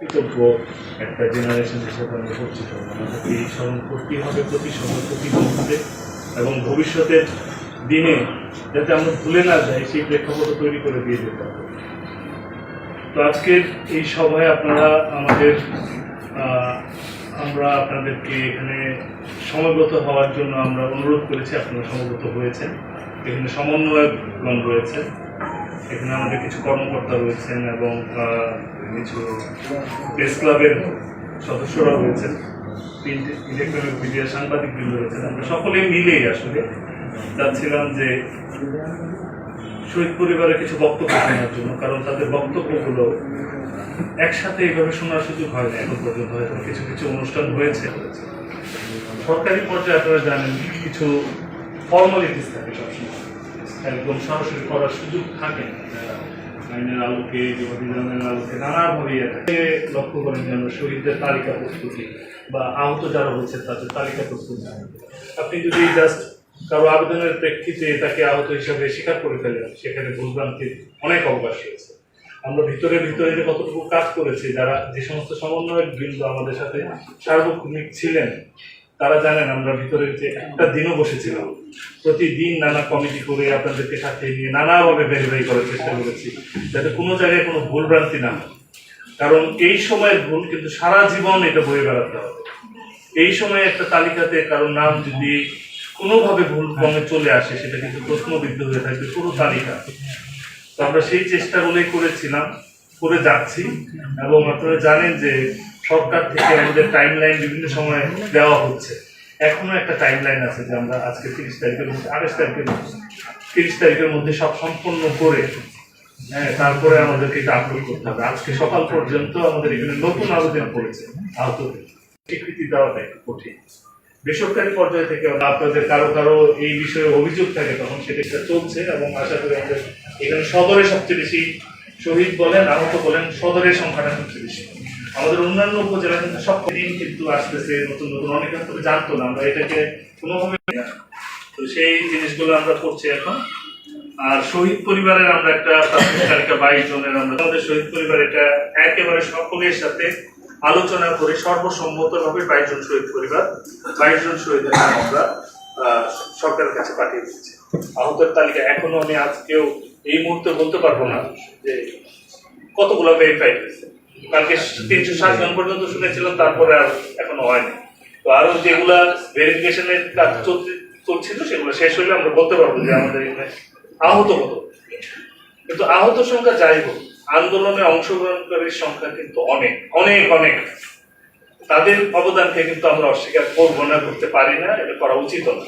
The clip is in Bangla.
কৃতজ্ঞ একটা জেনারেশন হিসেবে আমরা পরিচিত। আমাদেরকে এই স্মরণ হবে প্রতি সময় মুহূর্তে এবং ভবিষ্যতের দিনে যাতে আমরা ভুলে না যাই, সেই প্রেক্ষাপট তৈরি করে দিয়ে যেতে তো আজকের এই সভায় আপনারা আমাদের আমরা আপনাদেরকে এখানে সমবেত হওয়ার জন্য আমরা অনুরোধ করেছি, আপনারা সমবেত হয়েছেন। এখানে সমন্বয়কগণ রয়েছেন। এখানে আমাদের কিছু কর্মকর্তা রয়েছেন এবং কিছু প্রেস ক্লাবের সদস্যরা রয়েছেন ইলেকট্রনিক মিডিয়া সাংবাদিক বৃন্দ রয়েছেন, আমরা সকলে মিলেই আসলে চাচ্ছিলাম যে শহীদ পরিবারের কিছু বক্তব্য শোনার জন্য, কারণ তাদের বক্তব্যগুলো একসাথে এইভাবে শোনার সুযোগ হয় না, এখন পর্যন্ত হয়তো কিছু কিছু অনুষ্ঠান হয়েছে। সরকারি পর্যায়ে আপনারা জানেন কিছু ফর্মালিটিস থাকে সবসময়। একদম সরাসরি করার সুযোগ থাকে না। যারা আইনের আলোকে বিধানের আলোকে নানাভাবে লক্ষ্য করেন যেন শহীদদের তালিকা প্রস্তুতি বা আহত যারা হচ্ছে তাদের তালিকা প্রস্তুতি। আপনি যদি জাস্ট কারও আবেদনের প্রেক্ষিতে তাকে আহত হিসাবে স্বীকার করে ফেলেন, সেখানে ভুলভ্রান্তির অনেক অবকাশ রয়েছে। আমরা ভিতরে ভিতরে যে কতটুকু কাজ করেছি, যারা যে সমস্ত সমন্বয়ক বৃন্দ আমাদের সাথে সার্বক্ষণিক ছিলেন, তারা জানেন আমরা ভিতরে যে একটা দিনও বসেছিলাম। প্রতিদিন নানা কমিটি করে আপনাদেরকে সাথে নিয়ে নানাভাবে ভেরিফাই করার চেষ্টা করেছি, যাতে কোনো জায়গায় কোনো ভুলভ্রান্তি না হয়। কারণ এই সময়ের ভুল কিন্তু সারা জীবন এটা বয়ে বেড়াতে হবে। এই সময় একটা তালিকাতে কারও নাম যদি কোনোভাবে ভুল ক্রমে চলে আসে, সেটা কিন্তু প্রশ্নবিদ্ধ হয়ে থাকবে পুরো তালিকা। তো আমরা সেই চেষ্টাগুলোই করেছিলাম, করে যাচ্ছি। এবং আপনারা জানেন যে সরকার থেকে আমাদের টাইম লাইন বিভিন্ন সময় দেওয়া হচ্ছে। এখনও একটা টাইম লাইন আছে যে আমরা আজকে তিরিশ তারিখের মধ্যে, আঠাশ তারিখের মধ্যে, তিরিশ তারিখের মধ্যে সব সম্পন্ন করে হ্যাঁ তারপরে আমাদেরকে এটা আপলোড করতে হবে। আজকে সকাল পর্যন্ত আমাদের এখানে নতুন আবেদন করেছে আহতদের। স্বীকৃতি দেওয়াটা একটু কঠিন। বেসরকারি পর্যায় থেকে আপনাদের কারও কারও এই বিষয়ে অভিযোগ থাকে তখন সেটা চলছে এবং আশা করি আমাদের এখানে সদরে সবচেয়ে বেশি শহীদ বলেন, আহত বলেন, সদরের সংখ্যাটা সবচেয়ে বেশি। আমাদের অন্যান্য উপজেলা কিন্তু সব দিন কিন্তু আসতেছে, নতুন নতুন অনেক ক্ষেত্রে জানতো না, আমরা এটাকে কোনোভাবে তো সেই জিনিসগুলো আমরা করছি এখন। আর শহীদ পরিবারের আমরা একটা তালিকা, বাইশ জনের আমরা। আমাদের শহীদ পরিবার এটা একেবারে সকলের সাথে আলোচনা করে সর্বসম্মতভাবে বাইশ জন শহীদ পরিবার, বাইশ জন শহীদের নাম আমরা সরকারের কাছে পাঠিয়ে দিচ্ছি। আহতের তালিকা। এখনও আমি আজকেও এই মুহূর্তে বলতে পারব না যে কতগুলো ভেরিফাই হয়েছে। কালকে তিনশো ষাট জন পর্যন্ত শুনেছিলাম, তারপরে আর এখনও হয়নি। তো আরও যেগুলা ভেরিফিকেশনের কাজ চলছিল, সেগুলো শেষ হলে আমরা বলতে পারব যে আমাদের এখানে আহত কত। কিন্তু আহত সংখ্যা যাই হোক, আন্দোলনে অংশগ্রহণকারীর সংখ্যা কিন্তু অনেক অনেক অনেক। তাদের অবদানকে কিন্তু আমরা অস্বীকার করব না, করতে পারি না, এটা করা উচিত না